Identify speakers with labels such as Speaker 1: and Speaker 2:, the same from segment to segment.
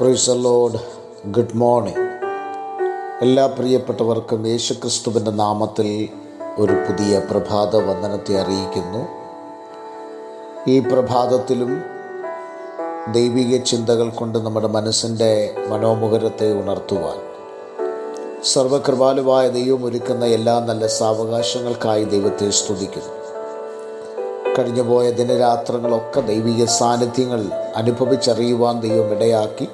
Speaker 1: Price load good morning എല്ലാ പ്രിയപ്പെട്ടവർക്കും യേശുക്രിസ്തുവിന്റെ നാമത്തിൽ ഒരു പുതിയ പ്രഭാത വന്ദനത്തെ അറിയിക്കുന്നു. ഈ പ്രഭാതത്തിലും ദൈവിക ചിന്തകൾ കൊണ്ട് നമ്മുടെ മനസ്സിന്റെ മനോമുഖരത്തെ ഉണർത്തുവാൻ. സർവകൃപാലുവായ ദൈവം ഒരുക്കുന്ന എല്ലാ നല്ല സാവകാശങ്ങൾക്കായി ദൈവത്തെ സ്തുതിക്കുന്നു. കഴിഞ്ഞുപോയ ദിനരാത്രങ്ങളൊക്കെ ദൈവിക സാന്നിധ്യങ്ങൾ അനുഭവിച്ചറിയുവാൻ ദൈവം ഇടയാക്കി.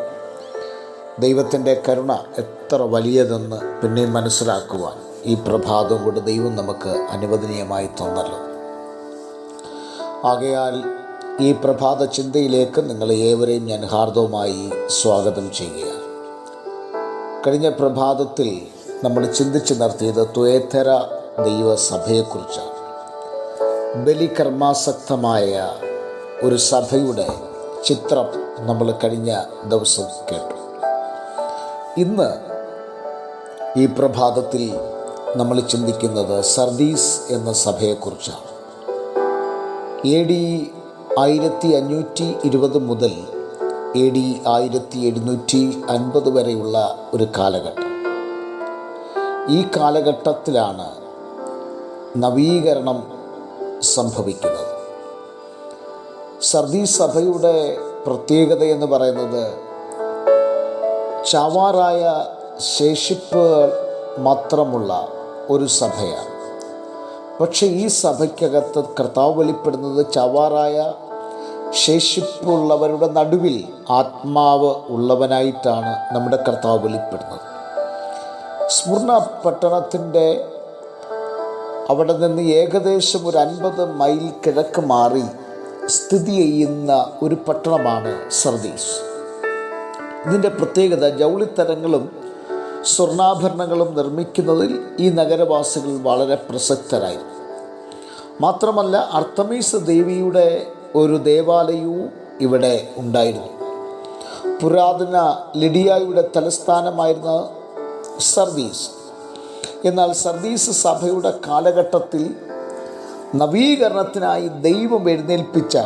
Speaker 1: ദൈവത്തിന്റെ കരുണ എത്ര വലിയതെന്ന് പിന്നെയും മനസ്സിലാക്കുവാൻ ഈ പ്രഭാതം കൊണ്ട് ദൈവം നമുക്ക് അനുവദനീയമായി തന്നല്ലോ. ആകയാൽ ഈ പ്രഭാത ചിന്തയിലേക്ക് നിങ്ങൾ ഏവരെയും ഞാൻ ഹാർദവുമായി സ്വാഗതം ചെയ്യുക കഴിഞ്ഞ പ്രഭാതത്തിൽ നമ്മൾ ചിന്തിച്ചു നിർത്തിയത് ത്വേതര ദൈവസഭയെക്കുറിച്ചാണ്. ബലികർമാസക്തമായ ഒരു സഭയുടെ ചിത്രം നമ്മൾ കഴിഞ്ഞ ദിവസം കേട്ടു. ഇന്ന് ഈ പ്രഭാതത്തിൽ നമ്മൾ ചിന്തിക്കുന്നത് സർദീസ് എന്ന സഭയെക്കുറിച്ചാണ്. എ ഡി ആയിരത്തി അഞ്ഞൂറ്റി ഇരുപത് മുതൽ എ ഡി ആയിരത്തി എഴുന്നൂറ്റി അൻപത് വരെയുള്ള ഒരു കാലഘട്ടം. ഈ കാലഘട്ടത്തിലാണ് നവീകരണം സംഭവിക്കുന്നത്. സർദീസ് സഭയുടെ പ്രത്യേകത എന്ന് പറയുന്നത് ചാവാറായ ശേഷിപ്പുകൾ മാത്രമുള്ള ഒരു സഭയാണ്. പക്ഷേ ഈ സഭയ്ക്കകത്ത് കർത്താവ് വെളിപ്പെടുന്നത് ചാവാറായ ശേഷിപ്പുള്ളവരുടെ നടുവിൽ ആത്മാവ് ഉള്ളവനായിട്ടാണ് നമ്മുടെ കർത്താവ് വെളിപ്പെടുന്നത്. സ്മൃണ പട്ടണത്തിന്റെ അവിടെ നിന്ന് ഏകദേശം ഒരു അൻപത് മൈൽ കിഴക്ക് മാറി സ്ഥിതി ചെയ്യുന്ന ഒരു പട്ടണമാണ് സർദീസ്. ഇതിന്റെ പ്രത്യേകത ജൗളിത്തരങ്ങളും സ്വർണാഭരണങ്ങളും നിർമ്മിക്കുന്നതിൽ ഈ നഗരവാസികൾ വളരെ പ്രസക്തരായിരുന്നു. മാത്രമല്ല അർത്തമീസ് ദേവിയുടെ ഒരു ദേവാലയവും ഇവിടെ ഉണ്ടായിരുന്നു. പുരാതന ലിഡിയായുടെ തലസ്ഥാനമായിരുന്ന സർദീസ് എന്നാൽ സർദീസ് സഭയുടെ കാലഘട്ടത്തിൽ നവീകരണത്തിനായി ദൈവം എഴുന്നേൽപ്പിച്ച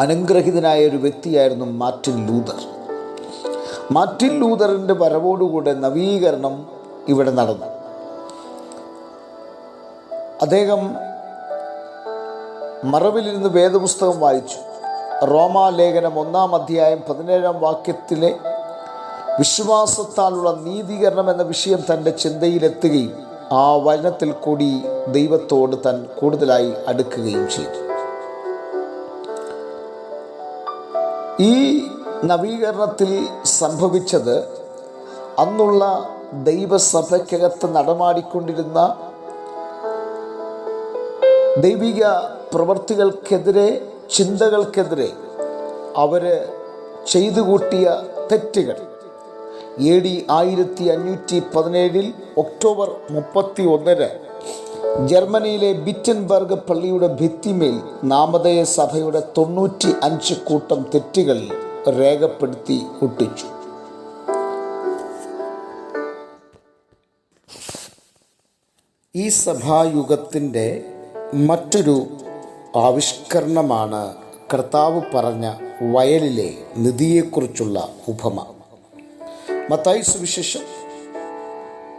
Speaker 1: അനുഗ്രഹിതനായ ഒരു വ്യക്തിയായിരുന്നു മാർട്ടിൻ ലൂതർ. മാർട്ടിൻ ലൂതറിന്റെ വരവോടുകൂടെ നവീകരണം ഇവിടെ നടന്നു. അദ്ദേഹം മറവിലിരുന്ന് വേദപുസ്തകം വായിച്ചു. റോമാലേഖനം ഒന്നാം അധ്യായം പതിനേഴാം വാക്യത്തിലെ വിശ്വാസത്താലുള്ള നീതീകരണം എന്ന വിഷയം തന്റെ ചിന്തയിലെത്തുകയും ആ വചനത്തിൽ കൂടി ദൈവത്തോട് താൻ കൂടുതലായി അടുക്കുകയും ചെയ്തു. ഈ നവീകരണത്തിൽ സംഭവിച്ചത് അന്നുള്ള ദൈവസഭയ്ക്കകത്ത് നടമാടിക്കൊണ്ടിരുന്ന ദൈവിക പ്രവൃത്തികൾക്കെതിരെ ചിന്തകൾക്കെതിരെ അവർ ചെയ്തു കൂട്ടിയ തെറ്റുകൾ. എ ഡി ആയിരത്തി അഞ്ഞൂറ്റി പതിനേഴിൽ ഒക്ടോബർ മുപ്പത്തി ഒന്നിന് ജർമ്മനിയിലെ ബിറ്റൻബർഗ് പള്ളിയുടെ ഭിത്തിമേൽ നാമധേയ സഭയുടെ തൊണ്ണൂറ്റി അഞ്ച് കൂട്ടം തെറ്റുകൾ രേഖപ്പെടുത്തി ഒട്ടിച്ചു. ഈ സഭായുഗത്തിന്റെ മറ്റൊരു ആവിഷ്കരണമാണ് കർത്താവ് പറഞ്ഞ വയലിലെ നിധിയെക്കുറിച്ചുള്ള ഉപമ. മത്തായി സുവിശേഷം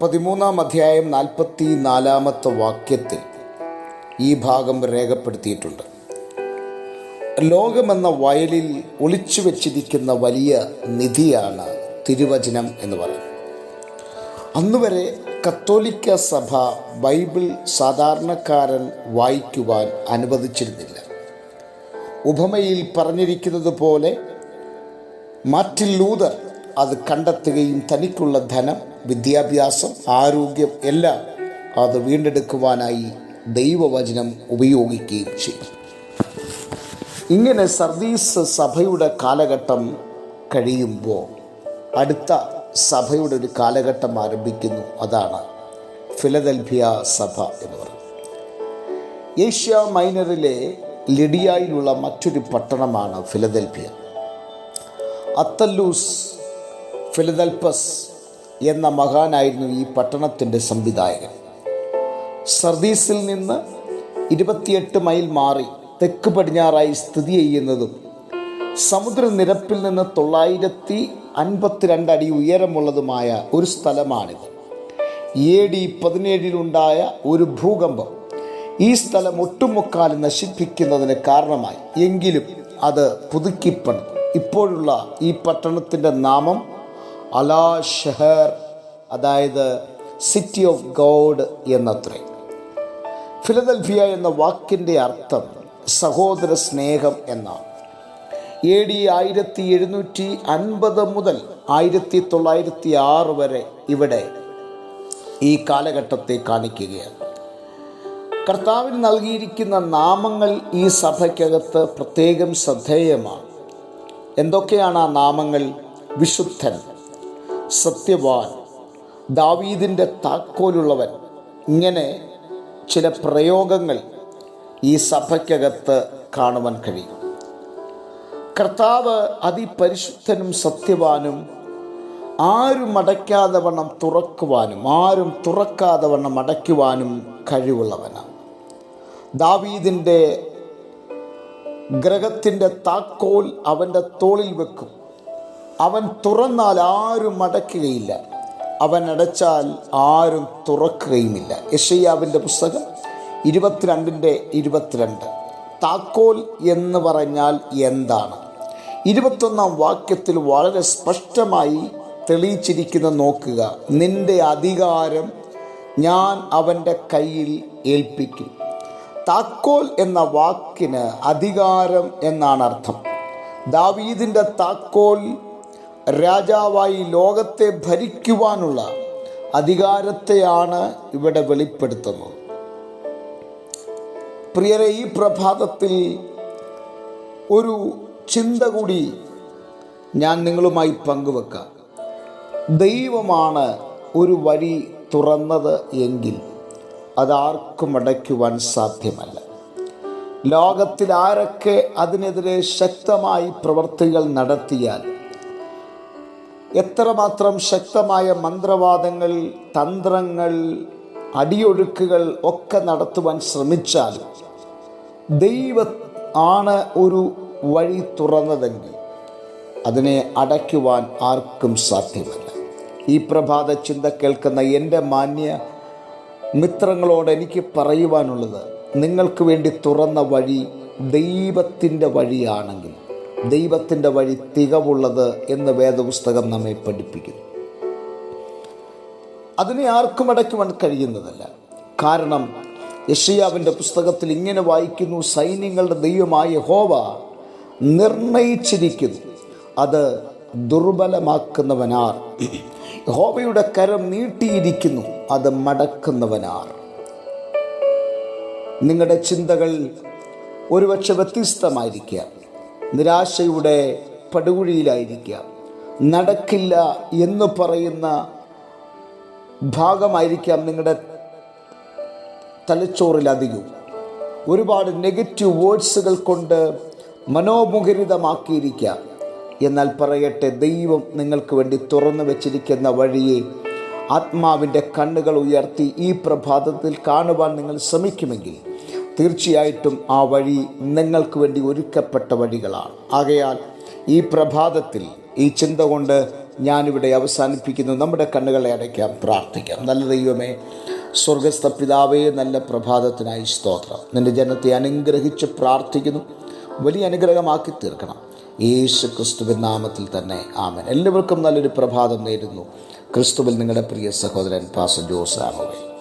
Speaker 1: പതിമൂന്നാം അധ്യായം നാൽപ്പത്തി നാലാമത്തെ വാക്യത്തിൽ ഈ ഭാഗം രേഖപ്പെടുത്തിയിട്ടുണ്ട്. ലോകമെന്ന വയലിൽ ഒളിച്ചു വെച്ചിരിക്കുന്ന വലിയ നിധിയാണ് തിരുവചനം എന്ന് പറയുന്നത്. അന്നുവരെ കത്തോലിക്ക സഭ ബൈബിൾ സാധാരണക്കാരൻ വായിക്കുവാൻ അനുവദിച്ചിരുന്നില്ല. ഉപമയിൽ പറഞ്ഞിരിക്കുന്നത് പോലെ മാർട്ടിൻ ലൂതർ അത് കണ്ടെത്തുകയും തനിക്കുള്ള ധനം വിദ്യാഭ്യാസം ആരോഗ്യം എല്ലാം അത് വീണ്ടെടുക്കുവാനായി ദൈവവചനം ഉപയോഗിക്കുകയും ചെയ്തു. ഇങ്ങനെ സർവീസ് സഭയുടെ കാലഘട്ടം കഴിയുമ്പോൾ അടുത്ത സഭയുടെ ഒരു കാലഘട്ടം ആരംഭിക്കുന്നു. അതാണ് ഫിലദൽഫിയ സഭ എന്ന് പറയുന്നത്. ഏഷ്യ മൈനറിലെ ലിഡിയയിലുള്ള മറ്റൊരു പട്ടണമാണ് ഫിലദൽഫിയ. അത്തല്ലൂസ് ഫിലദൽപ്പസ് എന്ന മഹാനായിരുന്നു ഈ പട്ടണത്തിന്റെ സംവിധായകൻ. സർദീസിൽ നിന്ന് ഇരുപത്തിയെട്ട് മൈൽ മാറി തെക്ക് പടിഞ്ഞാറായി സ്ഥിതി ചെയ്യുന്നതും സമുദ്രനിരപ്പിൽ നിന്ന് തൊള്ളായിരത്തി അൻപത്തിരണ്ട് അടി ഉയരമുള്ളതുമായ ഒരു സ്ഥലമാണിത്. എ ഡി പതിനേഴിലുണ്ടായ ഒരു ഭൂകമ്പം ഈ സ്ഥലം ഒട്ടുമുക്കാൽ നശിപ്പിക്കുന്നതിന് കാരണമായി. എങ്കിലും അത് പുതുക്കിപ്പണിതു. ഇപ്പോഴുള്ള ഈ പട്ടണത്തിന്റെ നാമം അലാ ഷെഹർ അതായത് സിറ്റി ഓഫ് ഗോഡ് എന്നത്രേ. ഫിലദൽഫിയ എന്ന വാക്കിന്റെ അർത്ഥം സഹോദര സ്നേഹം എന്നാണ്. എ ഡി ആയിരത്തി എഴുന്നൂറ്റി അൻപത് മുതൽ ആയിരത്തി തൊള്ളായിരത്തി ആറ് വരെ ഇവിടെ ഈ കാലഘട്ടത്തെ കാണിക്കുകയാണ്. കർത്താവിന് നൽകിയിരിക്കുന്ന നാമങ്ങൾ ഈ സഭയ്ക്കകത്ത് പ്രത്യേകം ശ്രദ്ധേയമാണ്. എന്തൊക്കെയാണ് ആ നാമങ്ങൾ? വിശുദ്ധൻ സത്യവാൻ ദാവീദിന്റെ താക്കോലുള്ളവൻ. ഇങ്ങനെ ചില പ്രയോഗങ്ങൾ ഈ സഭയ്ക്കകത്ത് കാണുവാൻ കഴിയും. കർത്താവ് അതിപരിശുദ്ധനും സത്യവാനും ആരും അടയ്ക്കാതെ വണ്ണം തുറക്കുവാനും ആരും തുറക്കാതെ വണ്ണം അടയ്ക്കുവാനും കഴിവുള്ളവനാണ്. ദാവീദിന്റെ ഗ്രഹത്തിന്റെ താക്കോൽ അവന്റെ തോളിൽ വെക്കും. അവൻ തുറന്നാൽ ആരും അടയ്ക്കുകയില്ല. അവൻ അടച്ചാൽ ആരും തുറക്കുകയുമില്ല. യഷയ്യാവിന്റെ പുസ്തകം ഇരുപത്തിരണ്ടിന്റെ ഇരുപത്തിരണ്ട്. താക്കോൽ എന്ന് പറഞ്ഞാൽ എന്താണ്? ഇരുപത്തൊന്നാം വാക്യത്തിൽ വളരെ സ്പഷ്ടമായി തെളിയിച്ചിരിക്കുന്ന നോക്കുക. നിന്റെ അധികാരം ഞാൻ അവന്റെ കയ്യിൽ ഏൽപ്പിക്കും. താക്കോൽ എന്ന വാക്കിന് അധികാരം എന്നാണ് അർത്ഥം. ദാവീദിന്റെ താക്കോൽ രാജാവായി ലോകത്തെ ഭരിക്കുവാനുള്ള അധികാരത്തെയാണ് ഇവിടെ വെളിപ്പെടുത്തുന്നത്. പ്രിയരെ ഈ പ്രഭാതത്തിൽ ഒരു ചിന്ത കൂടി ഞാൻ നിങ്ങളുമായി പങ്കുവെക്കാം. ദൈവമാണ് ഒരു വഴി തുറന്നത് എങ്കിൽ അതാർക്കും അടയ്ക്കുവാൻ സാധ്യമല്ല. ലോകത്തിൽ ആരൊക്കെ അതിനെതിരെ ശക്തമായി പ്രവർത്തികൾ നടത്തിയാൽ എത്രമാത്രം ശക്തമായ മന്ത്രവാദങ്ങൾ തന്ത്രങ്ങൾ അടിയൊഴുക്കുകൾ ഒക്കെ നടത്തുവാൻ ശ്രമിച്ചാലും ദൈവ ആണ് ഒരു വഴി തുറന്നതെങ്കിൽ അതിനെ അടയ്ക്കുവാൻ ആർക്കും സാധ്യമല്ല. ഈ പ്രഭാത ചിന്ത കേൾക്കുന്ന എന്റെ മാന്യ മിത്രങ്ങളോട് എനിക്ക് പറയുവാനുള്ളത് നിങ്ങൾക്ക് വേണ്ടി തുറന്ന വഴി ദൈവത്തിന്റെ വഴിയാണെങ്കിൽ ദൈവത്തിന്റെ വഴി തികവുള്ളത് എന്ന് വേദപുസ്തകം നമ്മെ പഠിപ്പിക്കുന്നു. അതിനെ ആർക്കും അടയ്ക്കുവാൻ കഴിയുന്നതല്ല. കാരണം യഷയാവിന്റെ പുസ്തകത്തിൽ ഇങ്ങനെ വായിക്കുന്നു സൈന്യങ്ങളുടെ ദൈവമായ ഹോവ നിർണയിച്ചിരിക്കുന്നു. അത് ദുർബലമാക്കുന്നവനാർ. ഹോവയുടെ കരം നീട്ടിയിരിക്കുന്നു അത് മടക്കുന്നവനാർ. നിങ്ങളുടെ ചിന്തകൾ ഒരുപക്ഷെ വ്യത്യസ്തമായിരിക്കാം നിരാശയുടെ പടുകുഴിയിലായിരിക്കാം നടക്കില്ല എന്ന് പറയുന്ന ഭാഗമായിരിക്കാം നിങ്ങളുടെ തലച്ചോറിലധികവും ഒരുപാട് നെഗറ്റീവ് വേർഡ്സുകൾ കൊണ്ട് മനോമുഖരിതമാക്കിയിരിക്കാം. എന്നാൽ പറയട്ടെ ദൈവം നിങ്ങൾക്ക് വേണ്ടി തുറന്നു വച്ചിരിക്കുന്ന വഴിയെ ആത്മാവിന്റെ കണ്ണുകൾ ഉയർത്തി ഈ പ്രഭാതത്തിൽ കാണുവാൻ നിങ്ങൾ ശ്രമിക്കുമെങ്കിൽ തീർച്ചയായിട്ടും ആ വഴി നിങ്ങൾക്ക് വേണ്ടി ഒരുക്കപ്പെട്ട വഴികളാണ്. ആകയാൽ ഈ പ്രഭാതത്തിൽ ഈ ചിന്ത കൊണ്ട് ഞാനിവിടെ അവസാനിപ്പിക്കുന്നു. നമ്മുടെ കണ്ണുകളെ അടയ്ക്കാം പ്രാർത്ഥിക്കാം. നല്ല ദൈവമേ സ്വർഗസ്ഥ പിതാവേ നല്ല പ്രഭാതത്തിനായി സ്തോത്രം. നിന്റെ ജനത്തെ അനുഗ്രഹിച്ച് പ്രാർത്ഥിക്കുന്നു. വലിയ അനുഗ്രഹമാക്കി തീർക്കണം. യേശു ക്രിസ്തുവിൻ നാമത്തിൽ തന്നെ ആമൻ. എല്ലാവർക്കും നല്ലൊരു പ്രഭാതം നേരുന്നു. ക്രിസ്തുവിൽ നിങ്ങളുടെ പ്രിയ സഹോദരൻ പാസ ജോസ് ആമുവേ.